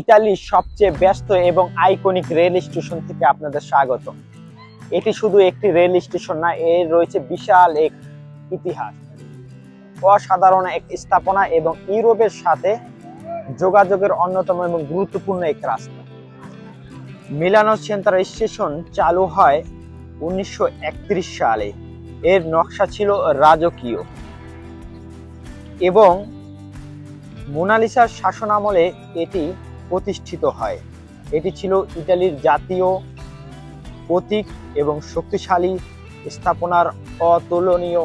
ইতালির সবচেয়ে ব্যস্ত এবং আইকনিক রেল স্টেশন থেকে আপনাদের স্বাগত। এটি শুধু একটি রেল স্টেশন না এর রয়েছে বিশাল এক ইতিহাস। অসাধারণ এক স্থাপনা এবং ইউরোপের সাথে যোগাযোগের অন্যতম এবং গুরুত্বপূর্ণ এক রাস্তা। মিলানো সেন্ট্রাল স্টেশন চালু হয় উনিশশো একত্রিশ সালে। এর নকশা ছিল রাজকীয়। এবং মোনালিসার শাসনামলে এটি প্রতিষ্ঠিত হয়। এটি ছিল ইতালির জাতীয় প্রতীক এবং শক্তিশালী স্থাপনার অতুলনীয়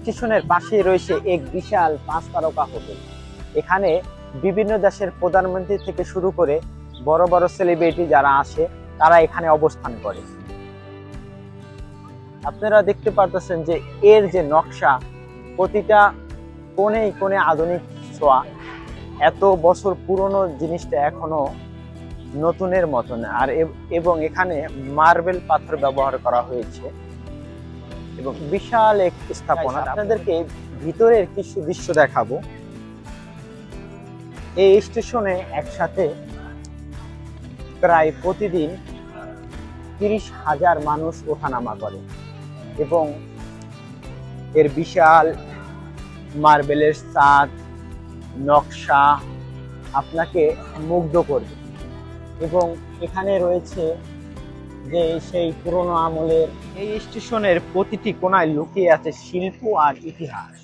স্টেশনের পাশে রয়েছে এক বিশাল পাঁচ তারকা হোটেল। এখানে বিভিন্ন দেশের প্রধানমন্ত্রী থেকে শুরু করে বড় বড় সেলিব্রিটি যারা আসে, তারা এখানে অবস্থান করে। আপনারা দেখতে পারতেছেন যে এর যে নকশা প্রতিটা কোণে কোণে আধুনিক ছোঁয়া। এত বছর পুরনো জিনিসটা এখনও নতুনের মতন। আর এবং এখানে মার্বেল পাথর ব্যবহার করা হয়েছে। এবং বিশাল এক স্থাপনা। আপনাদেরকে ভিতরের কিছু দৃশ্য দেখাবো। এই স্টেশনে একসাথে প্রায় প্রতিদিন তিরিশ হাজার মানুষ ওঠানামা করে। এবং এর বিশাল মার্বেলের ছাদ নকশা আপনাকে মুগ্ধ করবে। এবং এখানে রয়েছে যে সেই পুরনো আমলের এই স্টেশনের প্রতিটি কোনায় লুকিয়ে আছে শিল্প আর ইতিহাস।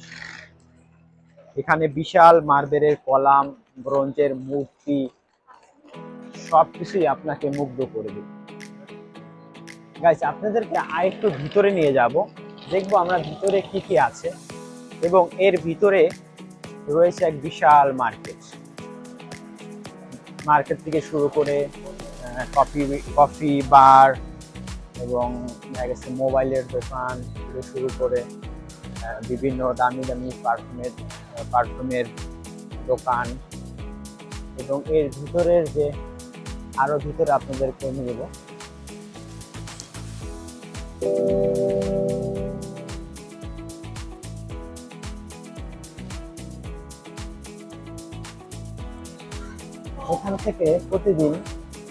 এখানে বিশাল মার্বেলের কলাম, ব্রোঞ্জের মূর্তি, সবকিছুই আপনাকে মুগ্ধ করবে। গাইস আপনাদেরকে আরেকটু ভিতরে নিয়ে যাব। দেখব আমরা ভিতরে কি কি আছে। এবং এর ভিতরে রয়েছে এক বিশাল মার্কেট মার্কেট থেকে শুরু করে কফি কফি বার এবং দেখা গেছে মোবাইলের দোকান থেকে শুরু করে বিভিন্ন দামি দামি পারফিউমের পারফিউমের দোকান। এবং এর ভিতরের যে, আরও ভিতরে আপনাদেরকে নিয়ে যাব। এখান থেকে প্রতিদিন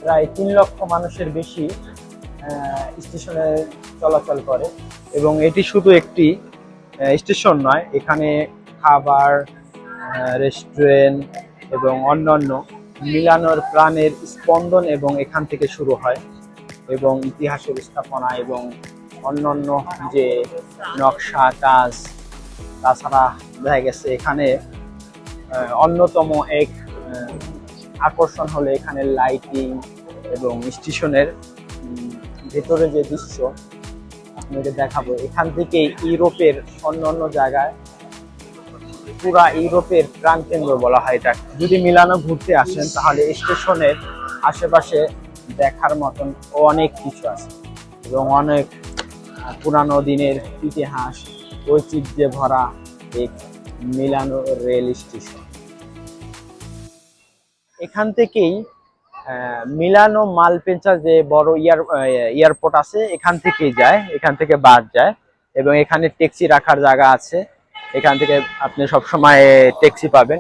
প্রায় তিন লক্ষ মানুষের বেশি স্টেশনে চলাচল করে এবং এটি শুধু একটি স্টেশন নয়, এখানে খাবার রেস্টুরেন্ট এবং অন্যান্য মিলানোর প্রাণের স্পন্দন এবং এখান থেকে শুরু হয় এবং ইতিহাসের স্থাপনা এবং অন্যান্য যে নকশা কাজ, তাছাড়া দেখা গেছে এখানে অন্যতম এক আকর্ষণ হলো এখানে লাইটিং এবং স্টেশনের ভেতরে যে দৃশ্য আপনাকে দেখাবো। এখান থেকে ইউরোপের অন্য অন্য জায়গায় পুরা ইউরোপের প্রাণকেন্দ্র বলা হয় এটা। যদি মিলানো ঘুরতে আসেন, তাহলে স্টেশনের আশেপাশে দেখার মতন অনেক কিছু আছে এবং অনেক পুরানো দিনের ইতিহাস, ঐতিহ্যে ভরা এক মিলানো রেল স্টেশন। এখান থেকেই মিলানো মালপেঞ্চা যে বড় ইয়ার এয়ারপোর্ট আছে, এখান থেকেই যায়, এখান থেকে বাস যায় এবং এখানে ট্যাক্সি রাখার জায়গা আছে। এখান থেকে আপনি সব সময় ট্যাক্সি পাবেন।